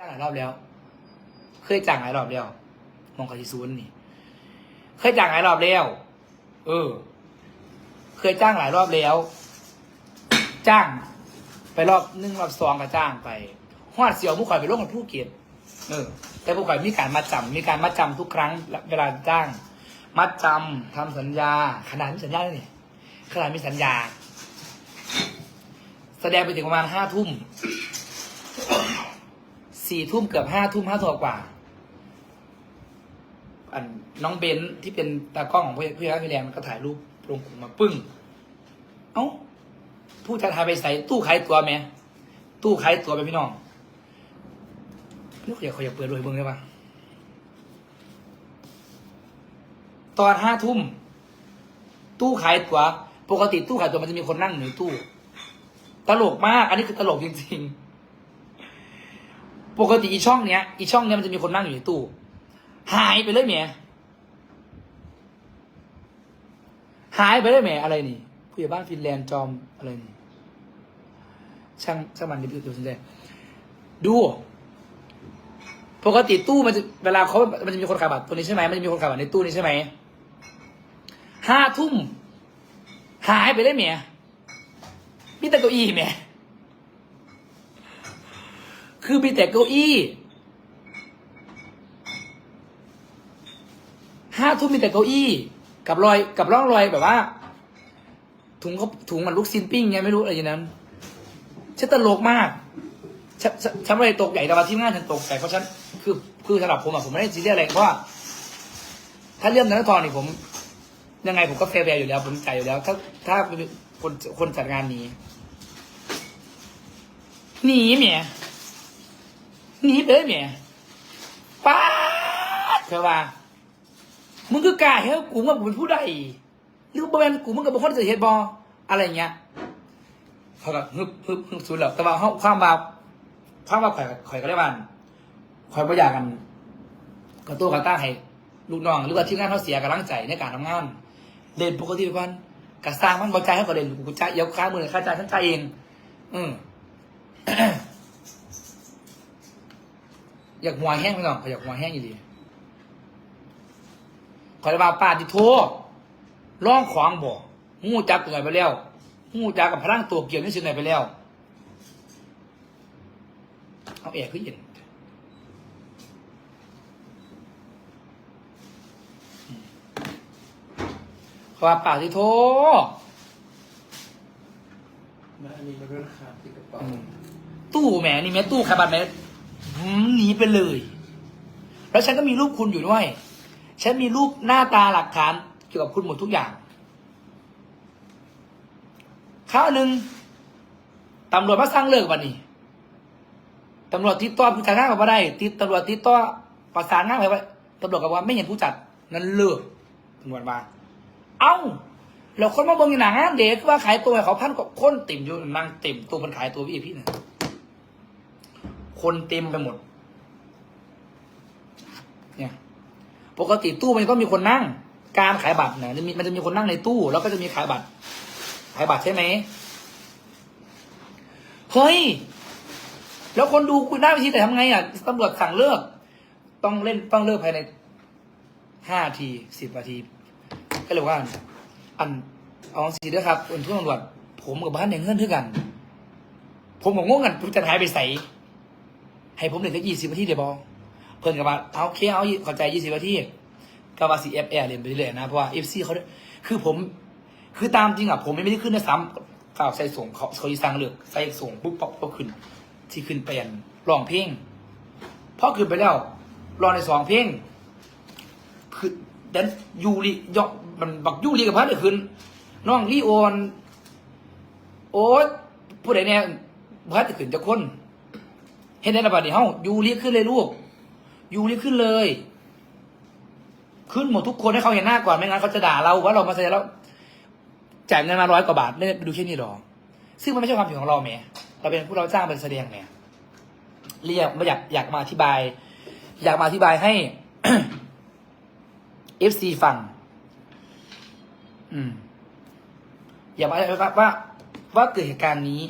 จ้างหลายรอบแล้ว เคยจ้างหลายรอบแล้วมองกะทิซูนนี่ เคยจ้างหลายรอบแล้ว เออ เคยจ้างหลายรอบแล้ว จ้าง ไปรอบหนึ่งรอบสองก็จ้างไปหอดเสียวผู้ข่อยไปร่วมกับผู้เกียรติเออ แต่ผู้ข่อยมีการมาจำมีการมาจำทุกครั้งเวลาจ้างมัดจำทำสัญญา ขนาดมีสัญญาเลยนี่ขนาดมีสัญญา แสดงไปถึงประมาณห้าทุ่ม สี่ทุ่มเกือบห้าทุ่มห้าทุ่มกว่า อันน้องเบนที่เป็นตากล้องของพี่พี่รักพี่แรงมันก็ถ่ายรูปลงกลุ่มมาปึ้ง เอ้า ผู้จะทายไปใส่ตู้ขายตัวไหมตู้ขายตัวไปพี่น้องลูกอยากขออยากเปิดด้วยเบิ้งได้ปะตอนห้าทุ่ม ตู้ขายตัว ปกติตู้ขายตัวมันจะมีคนนั่งอยู่ในตู้ ตลกมาก อันนี้คือตลกจริง ๆ ปกติอีช่องเนี้ยอีช่องเนี้ยมันจะมีคนนั่งอยู่ในตู้ หายไปเลยเมียหายไปเลยเมียอะไรนี่ผู้ใหญ่บ้านฟินแลนด์จอมอะไรนี่ช่างช่างมันดิบดูสนใจดู ปกติตู้มันจะเวลาเขามันจะมีคนขายบัตรตัวนี้ใช่ไหมมันจะมีคนขายบัตรในตู้นี้ใช่ไหมห้าทุ่มหายไปเลยเมียมีแต่เก้าอี้เมีย คือมีแต่เก้าอี้ห้าทุ่มมีแต่เก้าอี้กับรอยกับร่องรอยแบบว่า ถุงเขาถุงมันลูกซินปิ้งไงไม่รู้อะไรอย่างนั้นฉันตลกมากฉันฉันฉันไม่ได้ตกใหญ่แต่ว่าที่งานฉันตกใหญ่เพราะฉันคือคือสำหรับผมอะผมไม่ได้ซีเรียสอะไรเพราะว่าถ้าเรื่องนั้นทองนี่ผม ยังไงผมก็แฟร์อยู่แล้วผมจ่ายอยู่แล้ว ถ้าถ้าคนคนจัดงานนี้หนีเมีย หนีไปเลยเมียป้าดเธอว่า มึงคือกล้าเฮ้ยกูว่ากูเป็นผู้ใดหรือบ่แม่นกูมึงกับบุคคลจะเฮ็ดบออะไรอย่างเงี้ยเขาก็ฮึบฮึบฮึบสุดแล้วแต่ว่าเขาความว่าความว่าข่อยข่อยก็ได้บ้านข่อยบ่อยากกันกระตัวกระต้าให้ลูกน้องหรือว่าทีมงานเขาเสียกำลังใจในการทำงานเล่นปกติไปก่อนกระสร้างมันบ่ใจายเขาก็เล่นกูจ่ายเดี๋ยวค่ามือค่าจ่ายฉันจ่ายเอง อืม อยากหัวแห้งไปหน่อยอยากหัวแห้งอยู่ดีขอยมาป้าที่โทษร้องขวางบอกหูจักตัวไหนไปแล้วหูจักกับพลังตัวเกี่ยวนี่สิไหนไปแล้ว เอาแอร์ขึ้นเย็นขอป้าที่โทษมาอันนี้มาด้วยนะครับที่กระเป๋าตู้แหมนี่แม่ตู้ขายบัตรแหม หนีไปเลย แล้วฉันก็มีรูปคุณอยู่ด้วย ฉันมีรูปหน้าตาหลักฐานเกี่ยวกับคุณหมดทุกอย่างข้าวหนึ่งตำรวจมาสร้างเลิกวันนี้ตำรวจติดต่อผู้จัดงานกับว่าได้ติดตำรวจติดต่อประสานงานไปว่าตำรวจกับว่าไม่เห็นผู้จัดนั้นเลิกตำรวจมา เอ้าแล้วคนมาเบิ่งหนังเด็กว่าขายตัวให้เขาพันกว่าคนเต็มอยู่นั่งเต็มตัวมันขายตัวพี่พี่น่ะ คนเต็มไปหมด เนี่ย ปกติตู้มันก็มีคนนั่ง การขายบัตรเนี่ยมันจะมีคนนั่งในตู้ แล้วก็จะมีขายบัตร ขายบัตรใช่ไหมเฮ้ย แล้วคนดูคุณหน้าเวิธีแต่ทำไงอะตำรวจสั่งเลิก ต้องเล่นต้องเลิกภายในห้าทีสิบนาที ก็เลยว่า อันเอาสีด้วยครับเป็นทุกตำรวจ ผมกับบ้านเนี่ยเงื่อนเท่ากัน ผมกับงงกันจะหายไปใส่ ให้ผมเหลือแค่ยี่สิบนาทีเดียวบอเพิ่นกับว่าเอาเคเอาเข้าใจยี่สิบนาทีก็ว่าสีเอฟแอร์เรียนไปเรื่อยนะเพราะว่าเอฟซีเขาคือผมคือตามจริงอะผมไม่ได้ขึ้นนะซ้ำข่าวใส่ส่งเขาเขาอีสั่งเลือกใส่ส่งปุ๊บปั๊บก็ขึ้น ที่ขึ้นไปอันร้องเพลงพอขึ้นไปแล้วร้องในสองเพลงคือแดนยูริยกมันบักยูริกับพัดเลยขึ้นน้องลีโอนโอ๊ตผู้ใดเนี่ยพัดขึ้นจะคน เห็นได้ระบาดนี่เฮ้ายูริขึ้นเลยลูกยูริขึ้นเลย ขึ้นหมดทุกคนให้เขาเห็นหน้าก่อนไม่งั้นเขาจะด่าเราว่าเรามาแสดงแล้วจ่ายเงินมาร้อยกว่าบาทไม่ได้ดูแค่นี้หรอ ซึ่งมันไม่ใช่ความผิดของเราแหมเราเป็นผู้เราจ้างเป็นแสดงแหมเรียกม่อยากอยากมาอธิบาย อยากมาอธิบายให้เอฟซีฟัง อืม อยามาอธิบาว่าว่าเกิดเหตุการณ์นี้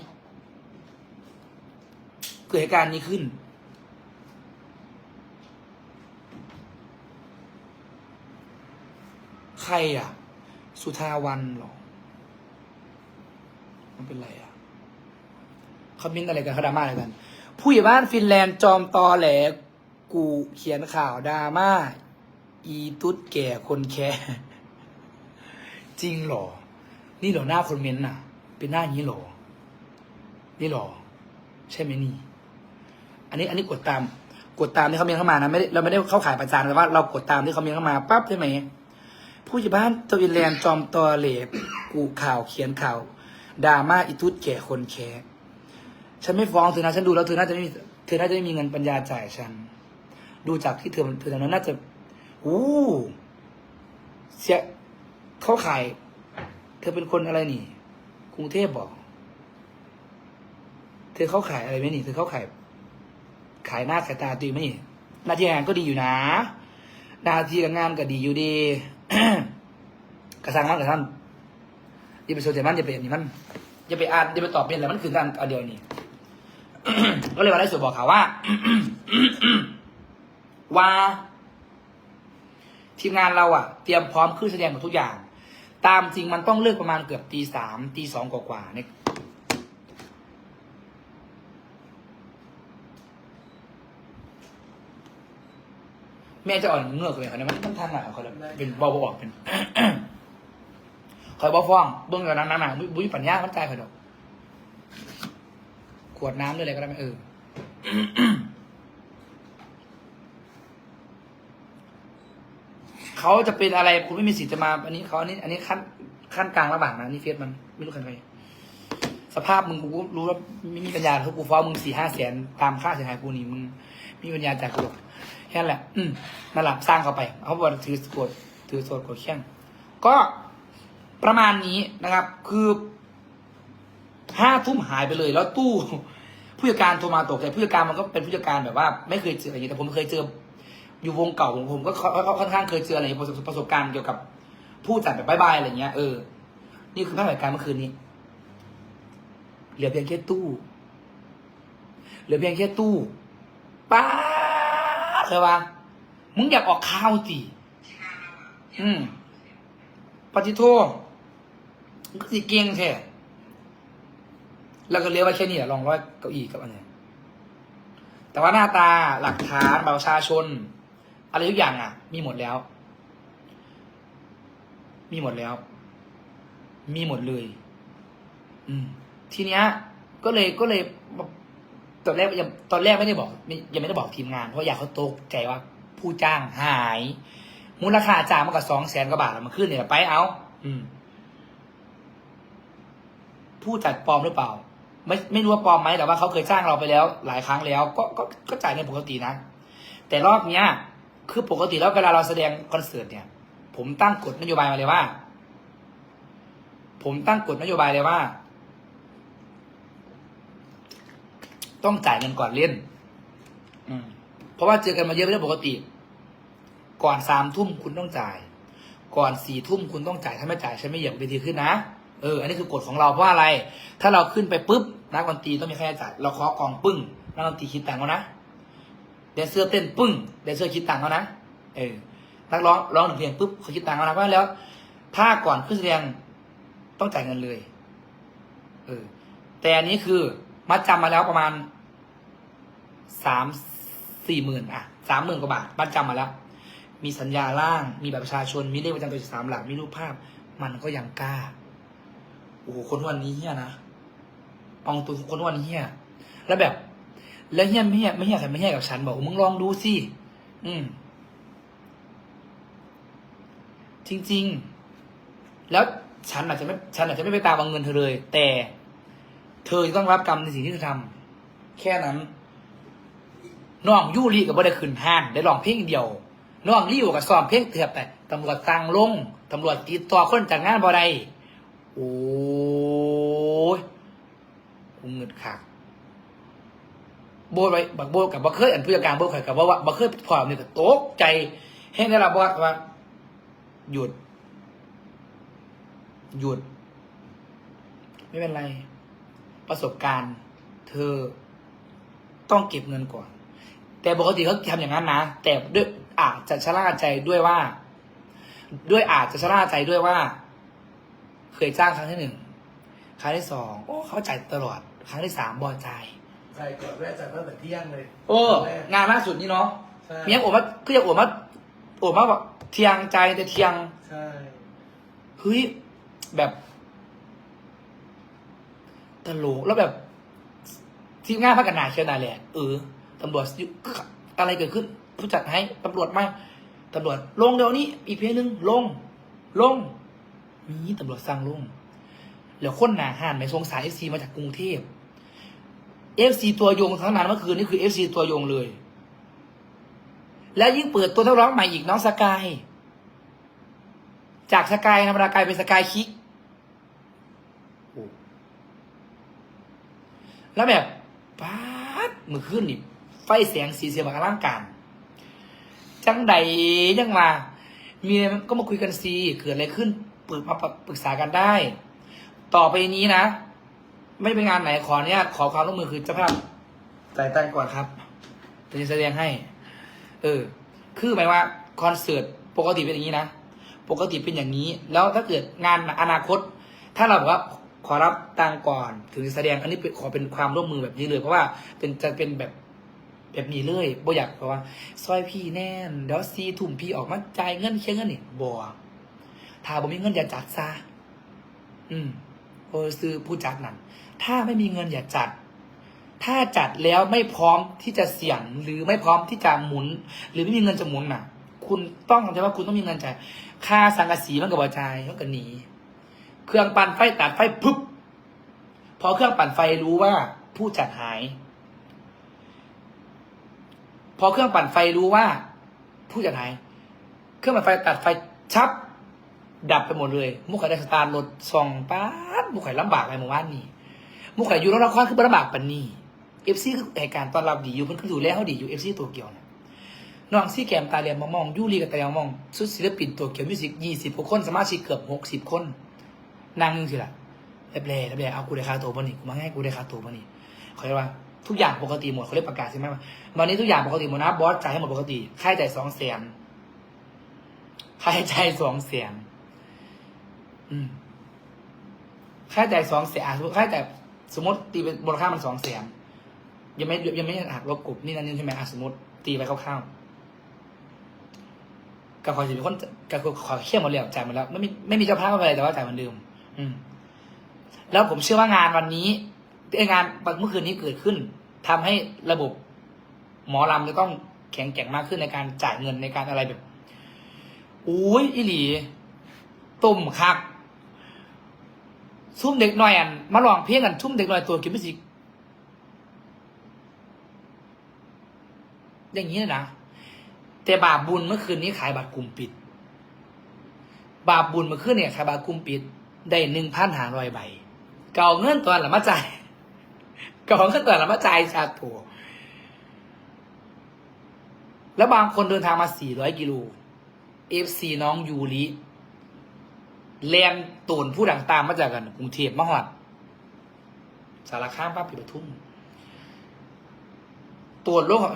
เกิดเหตุการณ์นี้ขึ้น ใครอะ สุธาวันหรอ มันเป็นไรอะคอมเมนต์อะไรกันเขาดราม่าอะไรกัน ผู้ใหญ่บ้านฟินแลนด์จอมตอแหลกูเขียนข่าวดราม่า อีตุ๊ดแก่คนแค่จริงหรอ นี่หรอหน้าคนเม้นน่ะ เป็นหน้าอย่างนี้หรอ นี่หรอ ใช่ไหมนี่ อันนี้อันนี้กดตาม กดตามที่เขาเมียเข้ามานะไม่ได้เราไม่ได้เข้าขายประจานแต่ว่าเรากดตามที่เขาเมียเข้ามาปั๊บใช่ไหมผู้ใหญ่บ้านตวินแลนด์จอมตอเหลบกูข่าวเขียนข่าวดราม่าอีทุดแก่คนแค่ฉันไม่ฟ้องเธอนะฉันดูแล้วเธอน่าจะไม่มีเธอน่าจะไม่มีเงินปัญญาจ่ายฉัน ดูจากที่เธอเธอตอนนั้นน่าจะอู้เสียเขาขายเธอเป็นคนอะไรนี่ กรุงเทพบอก เธอเขาขายอะไรไหมนี่ เธอเขาขาย ขายหน้าขายตาตีไมนี่หน้าที่งานก็ดีอยู่นะ หน้าที่การงานก็ดีอยู่ดีกระซังมันกระซังอย่าไปสนใจมันอย่าไปอันนี้มันอย่าไปอ่านอย่าไปตอบเป็นอะไรมันคือการอันเดียวนี่ก็เลยมาได้ส่วนบอกเขาวว่า ว่าทีมงานเราอะเตรียมพร้อมขึ้นแสดงหมดทุกอย่าง ตามจริงมันต้องเลิกประมาณเกือบตีสามตีสองกว่าๆเนี่ แม่จะอ่อนเงือกเลยเขาเนี่ยมันมันทันอะเขาเลยเป็นเบอบอกเป็นคอยบอฟ้องเบื้องจากนั้นนะบุบุ้ยปัญญามันใจคอยดอกขวดน้ำด้วยอะไรก็ได้ไหมเออเขาจะเป็นอะไรคุณไม่มีสิทธิ์จะมาอันนี้เขาอันนี้ อันนี้ขั้นขั้นกลางระหว่างนะนี่เฟซมันไม่รู้ใครใครสภาพมึงกูรู้ว่าไม่มีปัญญาเขากูฟ้องมึงสี่ห้าแสนตามค่าเสียหายกูนี่มึง มีปัญญาจากหรอกแค่นั้นแหละ อืมนั่นแหละสร้างเขาไปเขาบอกถือกดถือโซดกดเขี้ยงก็ประมาณนี้นะครับ คือห้าทุ่มหายไปเลย แล้วตู้ผู้จัดการโทรมาตกใจผู้จัดการมันก็เป็นผู้จัดการแบบว่า ไม่เคยเจออะไรอย่างนี้แต่ผมเคยเจอ อยู่วงเก่าผมผมก็ค่อนค่อนข้างเคยเจออะไรประสบประสบการณ์เกี่ยวกับผู้จัดแบบบายๆอะไรเงี้ยเออนี่คือภาพเหตุการณ์เมื่อคืนนี้เหลือเพียงแค่ตู้ เหลือเพียงแค่ตู้ ป้าดเลยวะมึงอยากออกข่าวจีอืมปฏิโทษมึงก็สิเก่งแท้แล้วก็เหลี้ยวไว้แค่นี้แหละลองร้อยเก้าอี้กับอันนี้แต่ว่าหน้าตาหลักฐานบัตรประชาชน อะไรทุกอย่างอะ มีหมดแล้ว มีหมดแล้ว มีหมดเลย อืม ทีเนี้ย ก็เลยก็เลย ตอนแรกยังตอนแรกไม่ได้บอกไม่ยังไม่ได้บอกทีมงาน เพราะอยากเขาตกใจว่าผู้จ้างหาย มูลค่าจ้างมากกว่าสองแสนกว่าบาทแล้วมันขึ้นเนี่ยไปเอาอืม ผู้จัดปลอมหรือเปล่า ไม่ไม่รู้ว่าปลอมไหมแต่ว่าเขาเคยจ้างเราไปแล้ว หลายครั้งแล้ว ก็ก็ก็จ่ายเงินปกตินะแต่รอบเนี้ย คือปกติแล้วเวลาเราแสดงคอนเสิร์ตเนี่ย ผมตั้งกฎนโยบายมาเลยว่า ผมตั้งกฎนโยบายเลยว่า ต้องจ่ายเงินก่อนเล่น อืมเพราะว่าเจอกันมาเยอะเป็นเรื่องปกติ ก่อนสามทุ่มคุณต้องจ่าย ก่อนสี่ทุ่มคุณต้องจ่ายถ้าไม่จ่ายฉันไม่เหยียบเวทีขึ้นนะเอออันนี้คือกฎของเราเพราะว่าอะไร ถ้าเราขึ้นไปปุ๊บนักดนตรีต้องมีค่าใช้จ่ายเราเคาะกองปึ้งนักดนตรีคิดตังค์เขานะแดนเซอร์เต้นปึ้งแดนเซอร์คิดตังค์เขานะเออนักร้องร้องหนึ่งเพลงปุ๊บเขาคิดตังค์เขานะเพราะฉะนั้นแล้ว ถ้าก่อนขึ้นแสดงต้องจ่ายเงินเลย เออ แต่อันนี้คือ มัดจำมาแล้วประมาณสามสี่หมื่นอะสามหมื่นกว่าบาทมัดจำมาแล้ว มีสัญญาล่าง มีแบบประชาชน มีเลขประจำตัวสามหลัก มีรูปภาพ มันก็ยังกล้า โอ้โห คนวันนี้เฮียนะอองตัวคนวันนี้เฮียแล้วแบบ แล้วเฮียไม่เฮียไม่เฮียใครไม่เฮียกับฉันบอกมึงลองดูสิ อืม จริง ๆ แล้วฉันอาจจะไม่ ฉันอาจจะไม่ไปตามเอาเงินเธอเลย แต่ เธอจะต้องรับกรรมในสิ่งที่เธอทำแค่นั้นน้องยูรีกับบ่ได้ขึ้นห้างได้ลองเพลงเดียวน้องริวกับซ้อมเพลงเถื่อไปตำรวจสั่งลงตำรวจติดต่อคนจากงานบ่ได้โอ้ยกูเงิดขาดโบยไว้บักโบยกับบักเคยอันผู้จัดการโบยข่อยกับว่าว่าบักเคยพอเนี่ยก็ตกใจให้ได้รับว่าว่า หยุด หยุด ไม่เป็นไร ประสบการณ์ เธอต้องเก็บเงินก่อน แต่ปกติเขาทำอย่างนั้นนะ แต่ด้วยอาจจะชะล่าใจด้วยว่า ด้วยอาจจะชะล่าใจด้วยว่า เคยจ้างครั้งที่หนึ่งครั้งที่สองโอ้เขาจ่ายตลอด ครั้งที่สามบอจ่ายใจก่อนแรกจากตั้งแต่เที่ยงเลยโอ้แรกงานล่าสุดนี่เนาะใช่เมียโอมาคือจะโอมาโอมาแบบเทียงใจแต่เทียง ใช่ เฮ้ยแบบ ตลกแล้วแบบทีมงานพักกันหนาเชียวนาแหละเออตำรวจอะไรเกิดขึ้น ผู้จัดให้ตำรวจมาตำรวจลงเดี๋ยวนี้ อีกเพลงหนึ่งลง ลงมีตำรวจสั่งลงแล้วคนหนาห่านไม่สงสารเอฟซีมาจากกรุงเทพเอฟซีตัวยงทั้งนั้นเมื่อคืนนี่คือเอฟซีตัวยงเลย แล้วยิ่งเปิดตัวนักร้องใหม่อีกน้องสกาย จากสกายธรรมดากลายเป็นสกายคิก แล้วแบบป๊าดมือขึ้นนี่ ไฟแสงสีเสียงบางร่างการจังใดยังมา มีอะไรก็มาคุยกันซีเกิดอะไรขึ้นปรึกมาปรึกษากันได้ ต่อไปนี้นะ ไม่เป็นงานไหนขอเนี่ยขอความร่วมมือคือเจ้าภาพจ่ายตังก่อนครับจะแสดงให้ เออ คือหมายว่าคอนเสิร์ตปกติเป็นอย่างนี้นะ ปกติเป็นอย่างนี้ แล้วถ้าเกิดงานอนาคต ถ้าเราบอกว่า ขอรับตังก่อนถึงแสดงอันนี้ขอเป็นความร่วมมือแบบนี้เลยเพราะว่าเป็นจะเป็นแบบแบบนี้เลยบ่อยากเพราะว่าซอยพี่แน่นเดี๋ยวซีถุ่มพี่ออกมาจ่ายเงินเคียงเงินนี่บ่ถ้าบ่มีเงินอย่าจัดซะอืมโอซื้อผู้จัดนั่นถ้าไม่มีเงินอย่าจัด ถ้าจัดแล้วไม่พร้อมที่จะเสี่ยงหรือไม่พร้อมที่จะหมุน หรือไม่มีเงินจะหมุนน่ะ คุณต้องเข้าใจว่าคุณต้องมีเงินจ่ายค่าสังกะสีมันก็บ่จ่ายมันก็หนี เครื่องปั่นไฟตัดไฟปุ๊บพอเครื่องปั่นไฟรู้ว่าผู้จัดหาย พอเครื่องปั่นไฟรู้ว่า ผู้จัดหาย เครื่องปั่นไฟตัดไฟชับ ดับไปหมดเลยมุกไข่ได้สตาร์ทรถส่องป๊าดมุกไข่ลำบากอะไรหมู่บ้านนี่มุกไข่อยู่รถละครคือบ่ลำบากปันนี่เอฟซีคือเหตุการณ์ตอนรับดีอยู่เพิ่นคือดูแลเขาดีอยู่เอฟซีตัวเกี่ยวนะน้องซี่แกมตาเรียมมามองยูรีกับตาเรียมมอง สุดศิลปินตัวเกี่ยวมิวสิกยี่สิบกคนสมาชิกเกือบหกสิบคน นางนึงสิล่ะแอบแล่แอบแล่เอากูได้ค่าตัวปะนี่กูมาให้กูได้ค่าตัวปะนี่เขาเรียกว่าทุกอย่างปกติหมดเขาเรียกประกาศใช่ไหมวันนี้ทุกอย่างปกติหมดนะบอสจ่ายให้หมดปกติค่าใช้จ่ายสองแสนค่าใช้จ่ายสองแสนอืมค่าใช้จ่ายสองแสนอะค่าใช้จ่ายสมมติตีเป็นมูลค่ามันสองแสนยังไม่ยังไม่หักลบกลุ่มนี่นั่นนี่ใช่ไหมอะสมมติตีไปคร่าวๆกับขอสิเป็นคนกับขอเข้มหมดแล้วจ่ายหมดแล้วไม่มีไม่มีเจ้าภาพอะไรแต่ว่าจ่ายเหมือนเดิม อืม แล้วผมเชื่อว่างานวันนี้เอ้ยงานเมื่อคืนนี้เกิดขึ้นทำให้ระบบ หมอลำจะต้องแข็งแกร่งมากขึ้นในการจ่ายเงินในการอะไรแบบอุ้ยอิหลีตุ่มคักซุ่มเด็กหน่อยอันมาลองเพลงกันซุ่มเด็กหน่อยตัวกินไม่สิอย่างนี้นะแต่บาปบุญเมื่อคืนนี้ขายบัตรกลุ่มปิด บาปบุญเมื่อคืนเนี่ยขายบัตรกลุ่มปิด ได้หนึ่งพันหารอยใบ เก่าเงินตัวละมาจ่ายเก่าเงินตัวละมาจ่ายชาตัวแล้วบางคนเดินทางมาสี่ร้อยกิโลเอฟซีน้องยูริแลนตูนผู้ดังตามมาจากกันกรุงเทพมหอด สารค้ามป้าปิดทุ่มตัวโลก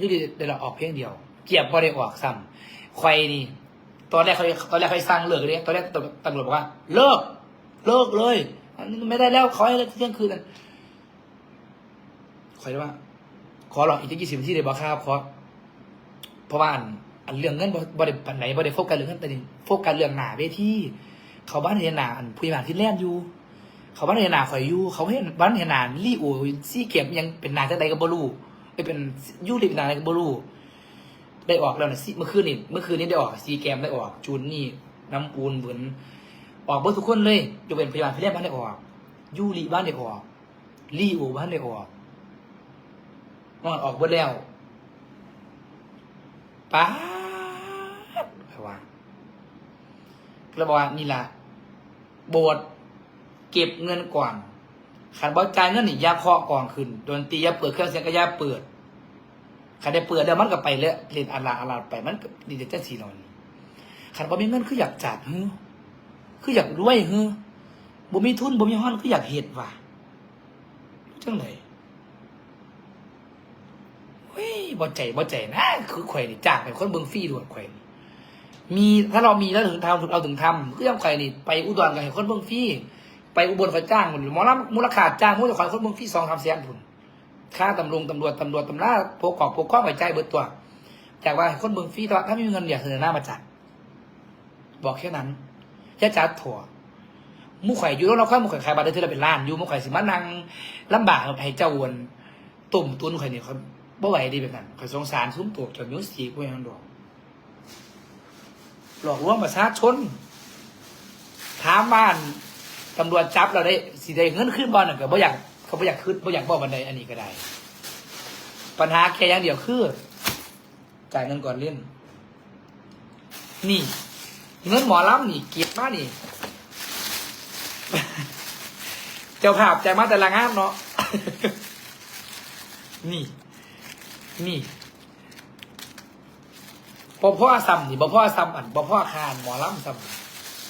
ยูริเดี๋ยวออกเพลงเดียว เกียบพอได้ออกซ้ำใครนี่ ตอนแรกเขาตอนแรกเขาสั่งเลิกเลยตอนแรกตำรวจบอกว่า เลิก เลิกเลยอันนี้ไม่ได้แล้วขอให้เลิกเที่ยงคืนนั่นขอได้ว่า ขอหลอกอีกยี่สิบที่เลยบอกครับขอเพราะว่าอันอันเรื่องเงินบ่บ่ได้ปันไหนบ่ได้โฟกัสเรื่องเงินแต่นี่โฟกัสเรื่องหนาเวทีเขาบ้านเรียนหนาอันผู้ใหญ่บ้าที่แล่นอยู่ เขาบ้านเรียนหนาข่อยอยู่ เขาเห็นบ้านเรียนหนาลี่โอซี่เก็บยังเป็นหนาจังใดก็บ่รู้ไม่เป็นยูริบนาอะไรก็บ่รู้ ได้ออกแล้วนะซีเมื่อคืนนี่เมื่อคืนนี้ได้ออกซีแกมได้ออก จูนนี่น้ำปูนเหมือนออกเบิดทุกคนเลยยกเป็นพยาบาลพี่เล่บ้านได้ออก ยูรีบ้านได้ออกลี่โอบ้านได้ออกมันออกเบิดแล้วป้าไปว่าแล้วบอกว่านี่ล่ะโบสเก็บเงินก่อนขันบอจ่ายเงินนี่ยาเคาะก่อนขึ้นดนตรียาเปิดเครื่องเสียงก็ยาเปิด ขันได้เปิดแล้วมันก็ไปเลยเล่นอาลาอาลาไปมันก็ดีแต่เจ้าสีนอนขันบอมีเงินคืออยากจัดฮ้คืออยากรวยฮ้อบ่มีทุนบ่มีห้อนคืออยากเฮ็ดว่ะจังเลยเฮ้ยบ่ใจบ่ใจนะคือข่อยนี่จ้างเป็นคนเบิ่งฟรีด้วยข่อยนี่มีถ้าเรามีแล้วถึงทำเราถึงทำก็ยังใครนี่ไปอุดรกันให้คนเมืองฟรีไปอุบลเขาจ้างหมดหมอลำมูลค่าจ้างมูลค่าคนเมืองฟรีสองทำแสนผุน ค่าตำรวจตำรวจตำรวจตำราพกกอกพกข้องไปใจเบิดตัว จากว่าคนเมืองฟรีแต่ว่าถ้าไม่มีเงินอย่าเสนอหน้ามาจัด บอกแค่นั้นแค่จัดถั่วหมู่ข่อยอยู่แล้วเราค่อยหมู่ข่อยขายบัตรได้เท่าละเป็นล้านอยู่หมู่ข่อยสิมานั่งลำบากให้เจ้าวนตุ่มตุนข่อยนี่ยเขาบ่ไหวดีแบบนั้นข่อยสงสารซุ้มตัวจนนิ้วสีกูยังดอกหลอกลวงประชาชนถามบ้านตำรวจจับเราได้สิได้เงินขึ้นบอลน่ะก็บ่อยาก เขาบ่อยากขึ้นบ่อยากบอกบันไดอันนี้ก็ได้ ปัญหาแค่อย่างเดียวคือ จ่ายเงินก่อนเล่น นี่ เงินหมอลำนี่เก็บมานี่ เจ้าภาพจ่ายมาแต่ละงานเนาะ นี่ นี่บ่พ่อซ้ำนี่บ่พ่อซ้ำอันบ่พ่อคานหมอลำซ้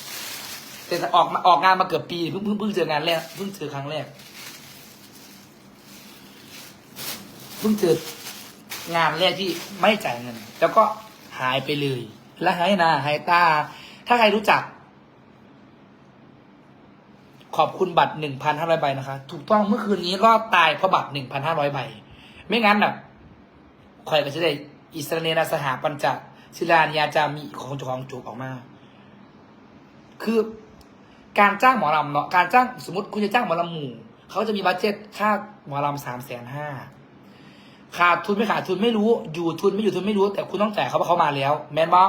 ำแต่ออกมาออกงานมาเกือบปีเพิ่งเพิ่งเพิ่งเจองานแรกเพิ่งเจอครั้งแรก เพิ่งเจองานแรกที่ไม่จ่ายเงิน แล้วก็หายไปเลย และหายหน้าหายตา ถ้าใครรู้จัก ขอบคุณบัตรหนึ่งพันห้าร้อยใบนะคะ ถูกต้องเมื่อคืนนี้ก็ตายเพราะบัตรหนึ่งพันห้าร้อยใบ ไม่งั้นน่ะใครก็จะได้อิสราเนนาสหาปัญจศิลานยาจามีของเจ้าของจูบออกมา คือการจ้างหมอลำเนาะการจ้างสมมติคุณจะจ้างหมอลำหมู่ เขาจะมีบัตเจ็ตค่าหมอลำสามแสนห้า ขาดทุนไม่ขาดทุนไม่รู้ อยู่ทุนไม่อยู่ทุนไม่รู้ แต่คุณต้องจ่ายเขาเพราะเขามาแล้ว แมนบอ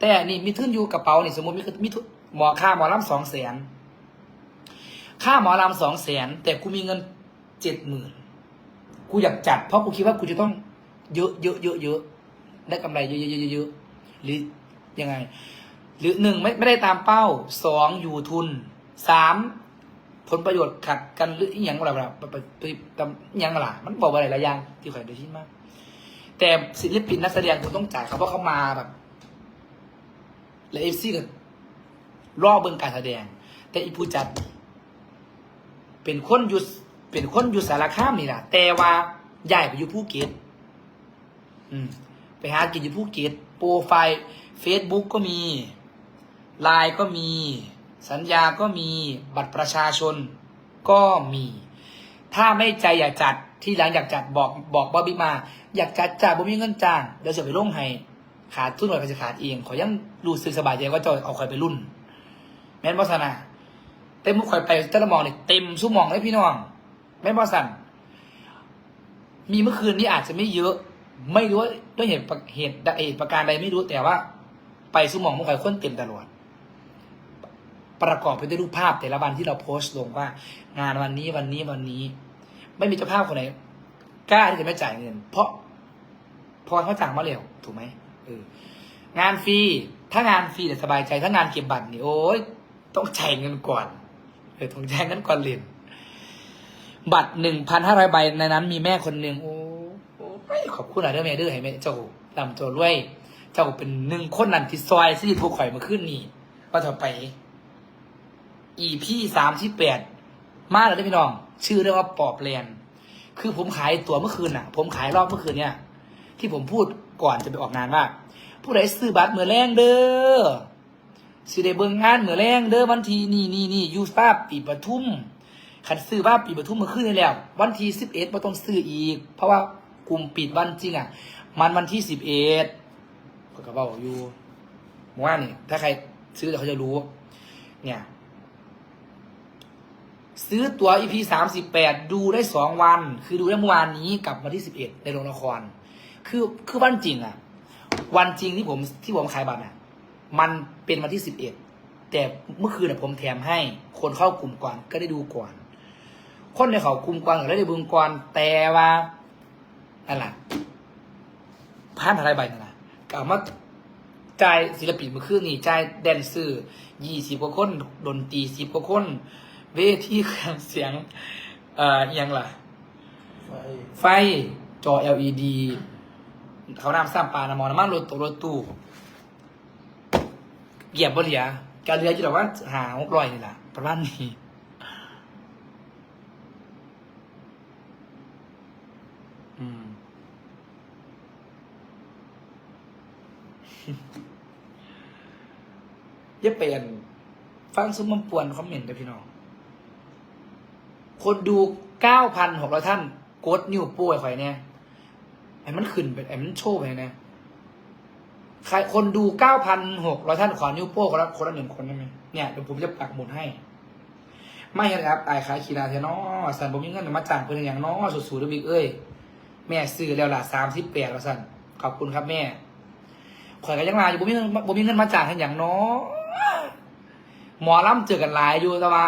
แต่นี่มีทุนอยู่กระเป๋านี่สมมติมีมีทุนหมอค่าหมอลำสองแสนค่าหมอลำสองแสนแต่กูมีเงินเจ็ดหมื่นกูอยากจัด เพราะกูคิดว่ากูจะต้องเยอะเยอะเยอะเยอะได้กำไรเยอะเยอะเยอะเยอะหรือยังไง หรือหนึ่งไม่ไม่ได้ตามเป้าสองอยู่ทุนสาม ผลประโยชน์ขัดกันหรืออหย่างไรแบบแบบแบบอหย่างไรมันบอกว่าอะไรหลายอย่างที่ข่อยได้ยินมาก แต่ศิลปินนักแสดงคุณต้องจ่ายเขาเพราะเขามาแบบและเอฟซีก็รอบเบิ่งการแสดง แต่อีผู้จัด เป็นคนอยุเป็นคนอยู่สารคามนี่แหละแต่ว่าย้ายไปอยู่ภูเก็ตอืม ไปหากินอยู่ภูเก็ตโปรไฟล์เฟซบุ๊กก็มีไลน์ก็มี สัญญาก็มีบัตรประชาชนก็มี ถ้าไม่ใจอยากจัดที่หลังอยากจัดบอกบอกบอบบี้มา อยากจัดจ่ายบ่มีเงินจ้างเดี๋ยวจะไปลงให้ขาดทุนหน่อยก็จะขาดเองขอยังรู้สึกสบายใจว่าจะเอาใครไปรุ่น แม่นบอสนาเต็มมุกข่อยไปเจ้าละมองเนี่ยเต็มสู้มองเลยพี่น้อง แม่นบอสันมีเมื่อคืนนี้อาจจะไม่เยอะ ไม่รู้ด้วยเหตุเหตุเหตุประการใดไม่รู้แต่ว่า ไปสู้มองมุกข่อยคนเต็มตลอด ประกอบไปด้วยรูปภาพแต่ละวันที่เราโพสต์ลงว่า งานวันนี้วันนี้วันนี้ ไม่มีเจ้าภาพคนไหนกล้าที่จะไม่จ่ายเงิน เพราะพอเขาจ่างมาเร็วถูกไหมเอองานฟรีถ้างานฟรีแต่สบายใจ ถ้างานเก็บบัตรนี่โอ้ยต้องจ่ายเงินก่อนเออต้องจ่ายเงินก่อนเรียนบัตรหนึ่งพันห้าร้อยใบในนั้นมีแม่คนหนึ่งโอ้ยขอบคุณหลายเด้อแม่เด้อให้แม่เจ้าลำตัวรวย เจ้าเป็นหนึ่งคนนั่นที่ซอยซี่ถูกข่อยมาขึ้นนี่ว่าต่อไป อีพี่สามที่แปดมาแล้วได้พี่น้อง ชื่อเรื่องว่าปอบแลนคือผมขายตั๋วเมื่อคืนน่ะ ผมขายรอบเมื่อคืนเนี่ย ที่ผมพูดก่อนจะไปออกงานว่า ผู้ใดซื้อบัตรเมื่อแรงเด้อสิได้เบิ่งงานเมื่อแรงเด้อวันที่นี่นี่นี่ยูฟ้าปีปทุมขันซื้อว่าปีปทุมเมื่อคืนนี่แล้ว วันที่สิบเอ็ดไม่ต้องซื้ออีก เพราะว่ากลุ่มปิดวันจริงอะ มันวันที่สิบเอ็ดผมก็บอกอยู่ว่านี่ถ้าใครซื้อเดี๋ยวเขาจะรู้ เนี่ย ซื้อตั๋ว EP สามสิบแปดดูได้สองวัน คือดูได้เมื่อวานนี้กับวันที่สิบเอ็ดในโรงละคร คือคือวันจริงอะวันจริงที่ผมที่ผมขายบัตรอะมันเป็นวันที่สิบเอ็ดแต่เมื่อคืนผมแถมให้คนเข้ากลุ่มก่อนก็ได้ดูก่อน คนในเขากลุ่มก่อนก็ได้ดูก่อนแต่ว่านั่นแหละพันอะไรใบนั่นแหละกล่าวว่าจ่ายศิลปินเมื่อคืนนี่จ่ายแดนเซอร์ยี่สิบกว่าคนดนตรีสิบกว่าคน เวทีเครื่องเสียง เอ่ออิหยังล่ะ ไฟไฟจอ LED เขานำซ้ำปลาน้ำมันน้ำมันรถตัวรถตู้เหยียบบนเหลียการเรือจะแบบว่าหาหกร้อยนี่แหละประมาณนี้อืม อย่าเปลี่ยนฟังซุ้มมันป่วนคอมเมนต์เลยพี่น้อง คนดูเก้าพันหกร้อยท่านกดนิ้วโป้ยข่อยเนี่ยไอ้มันขึ้นไปไอ้มันโชว์ไปเนี่ยใครคนดูเก้าพันหกร้อยท่านขอนิ้วโป้คนละคนละหนึ่งคนได้ไหมเนี่ยเดี๋ยวผมจะปักหมุดให้ ไม่เห็นครับไอ้ขายขีดาเทนอสันผมมีเงินมาจ้างเพื่อนอย่างน้อสุดๆด้วบิ๊กเอ้ยแม่ซื้อแล้วล่ะสามสิบแปดแล้วสันขอบคุณครับแม่ข่อยก็ยังลาอยู่ผมมีเงินผมมีเงินมาจ้างให้อย่างน้อหมอลำเจอกันหลายอยู่แต่ว่า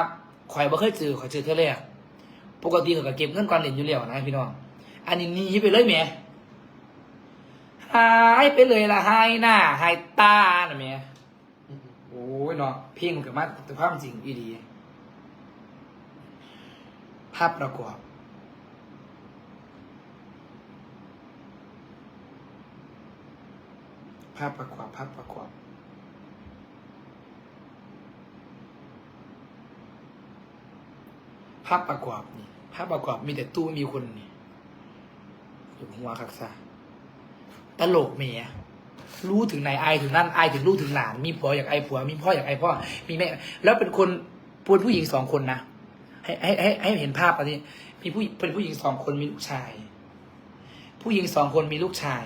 ข่อยบ่เคยเจอข่อยเจอเท่าแรก ปกติข่อยก็เก็บเงินก่อนเล่นอยู่แล้วนะพี่น้องอันนี้หนีไปเลยแหม่หายไปเลยละหายหน้าหายตาน่ะแหม่โอ้ยเนาะเพลงมันก็มาแต่ความจริงอีดี ภาพประกอบภาพประกอบภาพประกอบ ภาพประกอบนี่ภาพประกอบมีแต่ตู้มีคนนี่อยู่หัวคักซะตลกเมียรู้ถึงไหนไอายถึงนั่นไอายถึงลูกถึงหลาน มีผัวอยากไอผัว มีพ่ออยากไอพ่อ มีแม่ แล้วเป็นคนพูดผู้หญิงสองคนนะให้ให้ให้ให้เห็นภาพอันนี้มีผู้เป็นผู้หญิงสองคนมีลูกชาย ผู้หญิงสองคนมีลูกชาย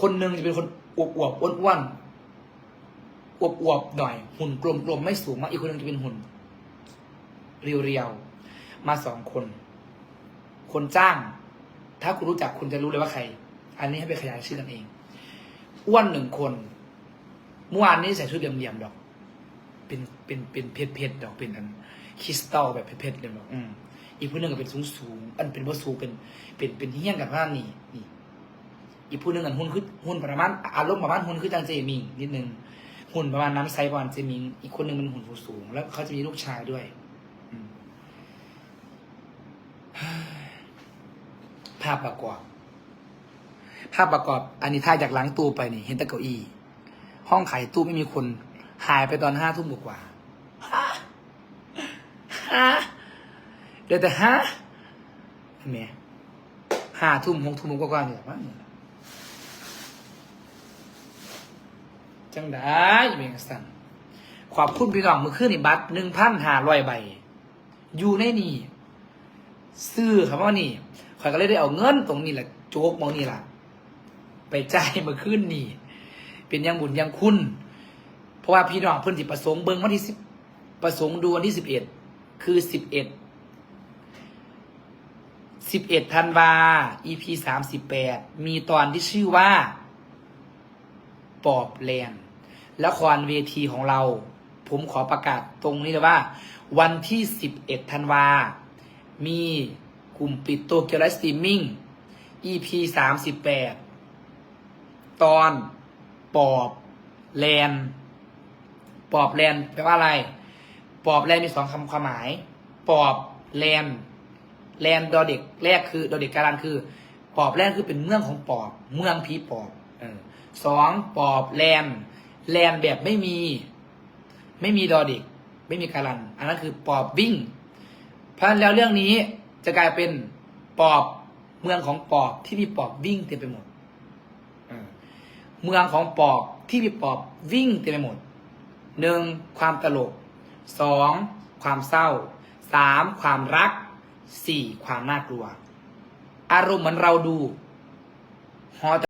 คนหนึ่งจะเป็นคนอวบอวบอ้วนอ้วนอวบอวบหน่อย หุ่นกลมกลมไม่สูงมากอีกคนหนึ่งจะเป็นหุ่น เรียวเรียวๆ มาสองคน คนจ้าง ถ้าคุณรู้จักคุณจะรู้เลยว่าใคร อันนี้ให้ไปขยายชื่อกันเอง อ้วนหนึ่งคนเมื่อวานนี้ใส่ชุดเหลี่ยมๆดอก เป็นเป็นเป็นเพชรเพชรดอกเป็นอันคริสตัลแบบเพชรเพชรเลยดอกอืมอีกผู้หนึ่งก็เป็นสูงสูงๆอันเป็นว่าสูงเป็นเป็นเป็นเฮี้ยงกันว่านี่นี่ อีกผู้หนึ่งอันหุ่นคือหุ่นประมาณอารมณ์ประมาณหุ่นคือจังเจมิงนิดนึงหุ่นประมาณน้ำไซส์ประมาณเจมิง อีกคนหนึ่งเป็นหุ่นสูงๆแล้วเขาจะมีลูกชายด้วยอืม ภาพประกอบ ภาพประกอบ อันนี้ถ่ายจากหลังตู้ไปนี่ เห็นต่เก้าอี้ ห้องขายตู้ไม่มีคน หายไปตอนห้าทุ่มกว่าฮะเดี๋ยวแต่ฮะเห็นไหมห้าทุ่มหกทุ่มกว่าๆเนี่ยว่าเนี่ยจังได้เมียงสันขอบคุณพี่น้องมือขึ้นในบัตรหนึ่งพันห้าร้อยใบ อยู่ในนี่ ซื้อคำว่านี่ ข่อยก็เลยได้เอาเงินตรงนี้แหละโจกมองนี่แหละไปจ่ายเมื่อคืนนี่เป็นยังบุญยังคุณ เพราะว่าพี่น้องเพิ่อนสิประสงค์เบิ่งวันที่สิบประสงค์ดูวันที่สิบเอ็ดคือสิบเอ็ดสิบเอ็ดธันวา EP สามสิบแปดมีตอนที่ชื่อว่า ปอบแลนละครเวทีของเรา ผมขอประกาศตรงนี้เลยว่า วันที่สิบเอ็ดธันวา มี กลุ่มปิดโตเกียวไลฟ์สตรีมมิ่ง EP สามสิบแปดตอนปอบแลนปอบแลนแปลว่าอะไร ปอบแลนมีสองคำความหมาย ปอบแลนแลนดอเด็กแรกคือดอเด็กการันคือ ปอบแลนคือเป็นเมืองของปอบ เมืองผีปอบอสองปอบแลนแลนแบบไม่มี ไม่มีดอเด็ก ไม่มีการัน อันนั้นคือปอบวิ่ง เพราะฉะนั้นแล้วเรื่องนี้ จะกลายเป็นปอบเมืองของปอบที่มีปอบวิ่งเต็มไปหมดเมืองของปอบที่มีปอบวิ่งเต็มไปหมดหนึ่งความตลกสองความเศร้าสามความรักสี่ความน่ากลัว อารมณ์เหมือนเราดูฮอ